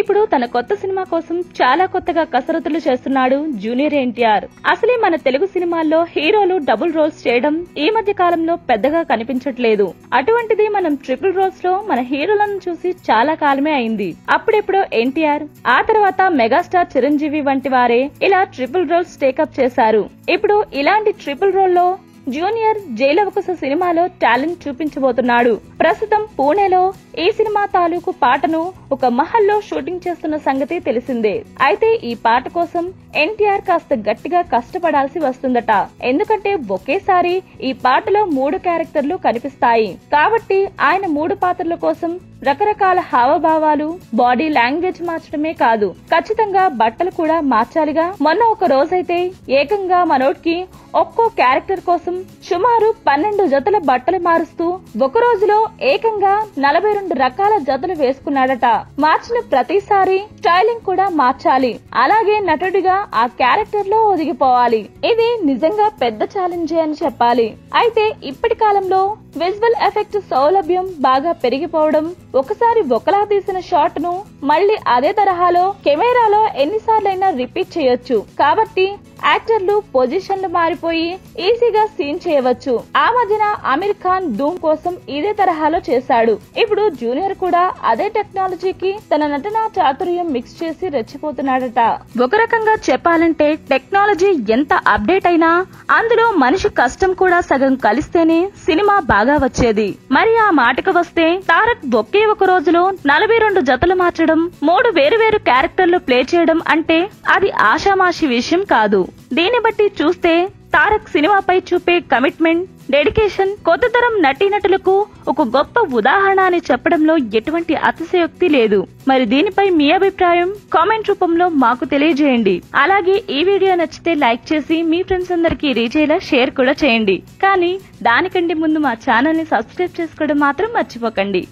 ఇప్పుడు తన కొత్త సినిమా కోసం చాలా కొత్తగా కసరత్తులు చేస్తున్నాడు జూనియర్ ఎన్టీఆర్. అసలే మన తెలుగు సినిమాల్లో హీరోలు డబుల్ రోల్స్ చేయడం ఈ మధ్య కాలంలో పెద్దగా కనిపించట్లేదు. అటువంటిది మనం ట్రిపుల్ రోల్స్లో మన హీరోలను చూసి చాలా కాలమే అయింది. అప్పుడెప్పుడో ఎన్టీఆర్ ఆ తర్వాత మెగాస్టార్ చిరంజీవి వంటి వారే ఇలా ట్రిపుల్ రోల్స్ టేకప్ చేశారు. ఇప్పుడు ఇలాంటి ట్రిపుల్ రోల్లో జూనియర్ జైలవకుశ సినిమాలో టాలెంట్ చూపించబోతున్నాడు. ప్రస్తుతం పూణేలో ఈ సినిమా తాలూకు పాటను ఒక మహల్లో షూటింగ్ చేస్తున్న సంగతి తెలిసిందే. అయితే ఈ పాట కోసం ఎన్టీఆర్ కాస్త గట్టిగా కష్టపడాల్సి వస్తుందట. ఎందుకంటే ఒకేసారి ఈ పాటలో మూడు క్యారెక్టర్లు కనిపిస్తాయి. కాబట్టి ఆయన మూడు పాత్రల కోసం రకరకాల హావభావాలు బాడీ లాంగ్వేజ్ మార్చడమే కాదు. ఖచ్చితంగా బట్టలు కూడా మార్చాలిగా. మొన్న ఒక రోజైతే ఏకంగా మనోడ్కి ఒక్కో క్యారెక్టర్ కోసం సుమారు పన్నెండు జతల బట్టలు మారుస్తూ ఒక రోజులో ఏకంగా నలభై రెండు రకాల జతలు వేసుకున్నాడట. మార్చిన ప్రతిసారి స్టైలింగ్ కూడా మార్చాలి. అలాగే నటుడిగా ఆ క్యారెక్టర్లో ఒదిగిపోవాలి. ఇది నిజంగా పెద్ద ఛాలెంజే అని చెప్పాలి. అయితే ఇప్పటి కాలంలో విజువల్ ఎఫెక్ట్ సౌలభ్యం బాగా పెరిగిపోవడం ఒకసారి ఒకలా తీసిన షాట్ను మళ్ళీ అదే తరహాలో కెమెరాలో ఎన్నిసార్లైనా రిపీట్ చేయొచ్చు. కాబట్టి యాక్టర్లు పొజిషన్లు మారిపోయి ఈజీగా సీన్ చేయవచ్చు. ఆ మధ్యన అమీర్ ఖాన్ ధూమ్ కోసం ఇదే తరహాలో చేశాడు. ఇప్పుడు జూనియర్ కూడా అదే టెక్నాలజీకి తన నటన చాతుర్యం మిక్స్ చేసి రెచ్చిపోతున్నాడట. ఒక రకంగా చెప్పాలంటే టెక్నాలజీ ఎంత అప్డేట్ అయినా అందులో మనిషి కష్టం కూడా సగం కలిస్తేనే సినిమా బాగా వచ్చేది. మరి ఆ మాటకు వస్తే తారక్ ఒకే ఒక రోజులో నలభై రెండు జతలు మార్చడం మూడు వేరు వేరు క్యారెక్టర్లు ప్లే చేయడం అంటే అది ఆషామాషి విషయం కాదు. దీన్ని బట్టి చూస్తే తారక్ సినిమాపై చూపే కమిట్మెంట్ డెడికేషన్ కొత్త తరం నటీనటులకు ఒక గొప్ప ఉదాహరణ అని చెప్పడంలో ఎటువంటి అతిశయోక్తి లేదు. మరి దీనిపై మీ అభిప్రాయం కామెంట్ రూపంలో మాకు తెలియజేయండి. అలాగే ఈ వీడియో నచ్చితే లైక్ చేసి మీ ఫ్రెండ్స్ అందరికీ రీచ్ అయ్యేలా షేర్ కూడా చేయండి. కానీ దానికంటే ముందు మా ఛానల్ని సబ్స్క్రైబ్ చేసుకోవడం మాత్రం మర్చిపోకండి.